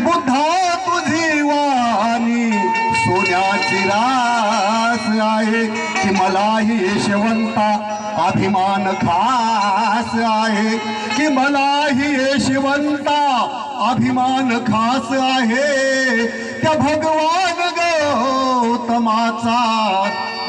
बुद्धा तुझी वाणी सोन्याची रास आहे की मलाही यशवंता अभिमान खास आहे? की मलाही यशवंता अभिमान खास आहे? त्या भगवान गौतमाचा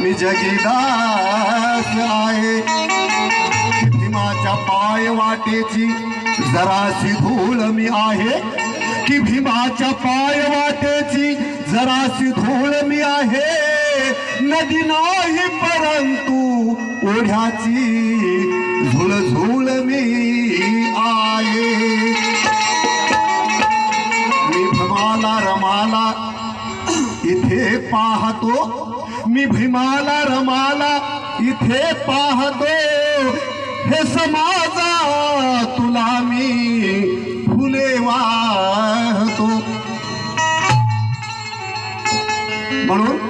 मी जगीदास आहे. भीमाच्या पाय वाटेची जराशी धूळ मी आहे. की भीमाच्या पाय वाटेची जराशी धूळ मी आहे. नदी नाही परंतु ओढ्याची झुळ झुळ मी आहे. मी भीमाला रमाला इथे पाहतो. मी भीमाला रमाला इथे पाहतो. हे समाजा तुला मी वाहतो. म्हणून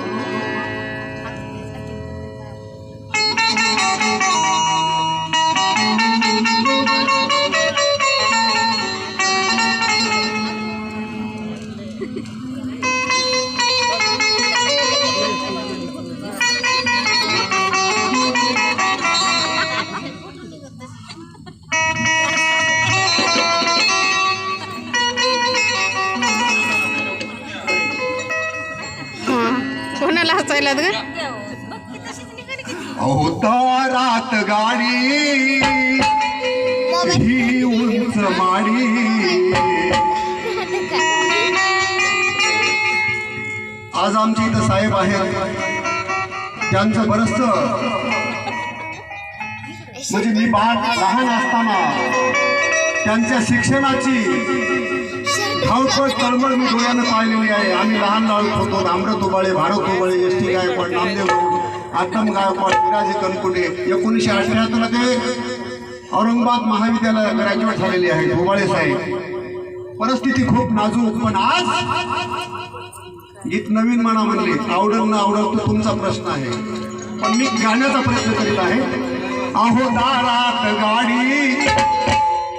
ही उंच माडी आज आमच्या इथं साहेब आहेत. त्यांचं बरंच म्हणजे मी बाळ लहान असताना त्यांच्या शिक्षणाची धावपळ तळमळ मी डोळ्यानं पाहिलेली आहे. आम्ही लहान लहान होतो अमृत उबाळे भारत उबाळे एस टी गायकवाड नामदेव आत्म गायकवाड विराजे कनकुटे एकोणीसशे अठ्याहत्तरला ते औरंगाबाद महाविद्यालय ग्रॅज्युएट झालेले आहेत उबाळे साहेब. परिस्थिती खूप नाजूक पण आज गीत नवीन म्हणा म्हणले आवडल ना आवडल तो तुमचा प्रश्न आहे. पण मी गाण्याचा प्रयत्न करीत आहे. अहो दारात गाडी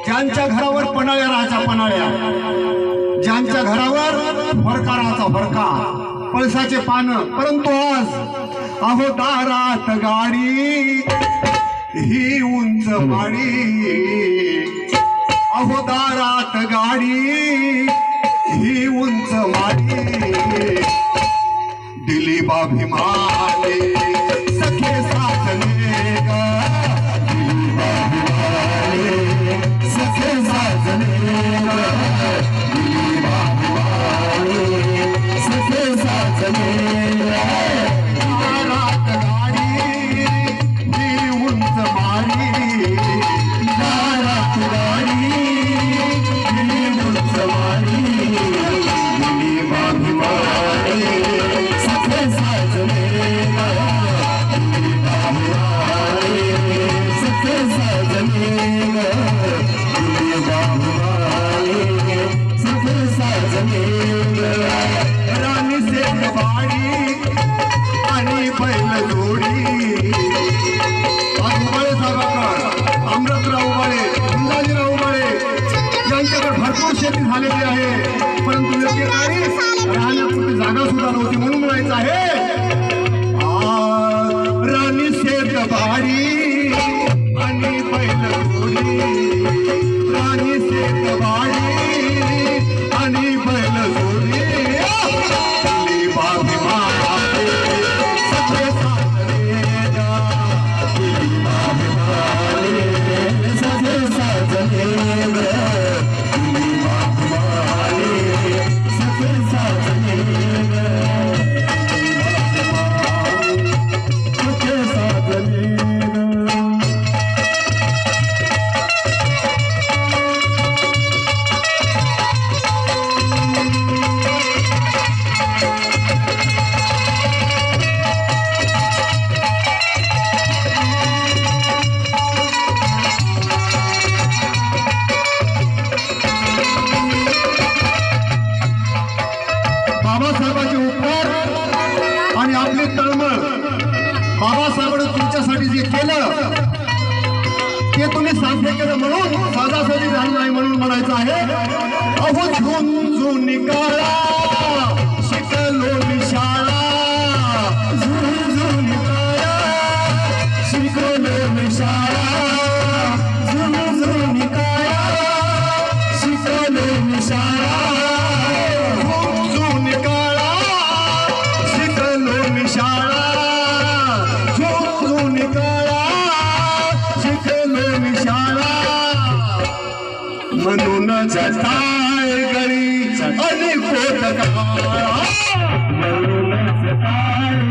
ज्यांच्या घरावर पणाळ्या राहायचा पणाळ्या ज्यांच्या घरावर फरका राहायचा फरका पळसाचे पान परंतु आज अहो दारात गाडी ही उंच पाणी अहो दारात गाडी ही उंच माडी दिली बाभिमाने भरपूर शेती झालेली आहे. परंतु योग्य राहण्यापुरती जागा सुद्धा नव्हती म्हणून म्हणायचं आहे. अहो झुंझुन काला منوں نہ गरी اے گڑی انی کوتکا منوں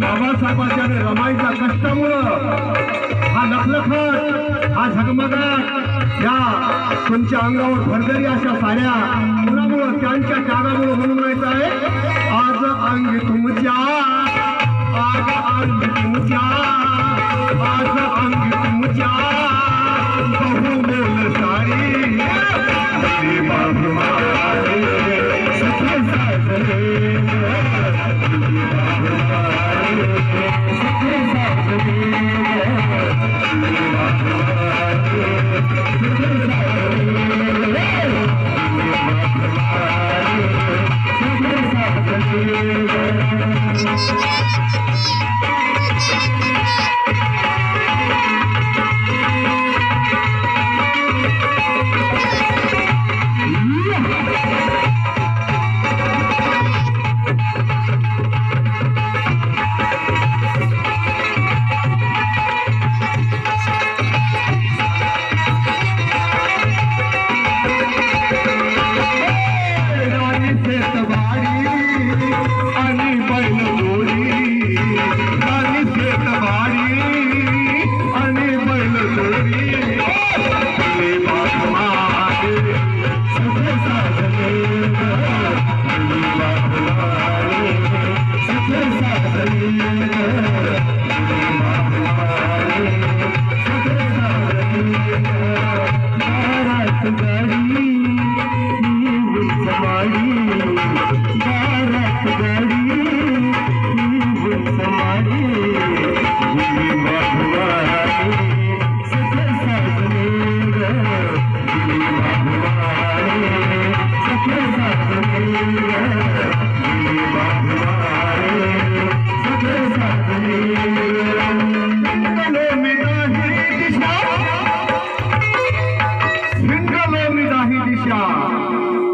बाबासाहेबांच्या रमाईच्या कष्टामुळं हा लखलखत हा झगमगाट या तुमच्या अंगावर भरदरी अशा साऱ्या मुलामुळं त्यांच्या त्यागामुळं म्हणून आहे. आज अंग तुमच्या आज अंग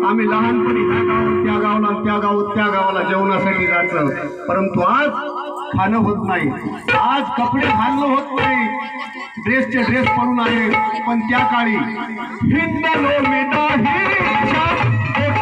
आम्ही लहानपणी त्या त्या गावात त्या गावाला परंतु आज खाणं होत नाही. आज कपडे घालणं होत नाही. ड्रेसचे ड्रेस पडून आहे. पण त्या काळी हिंद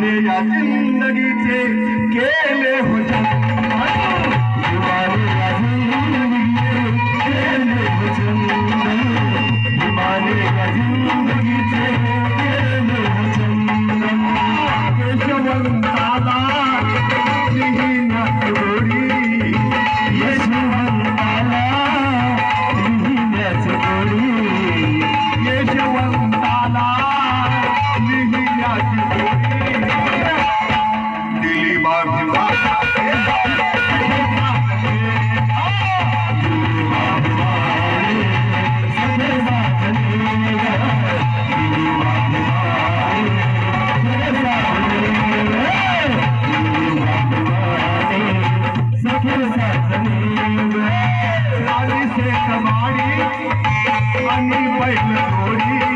या जिंदगीचे केले हो आणि से बैल जोडी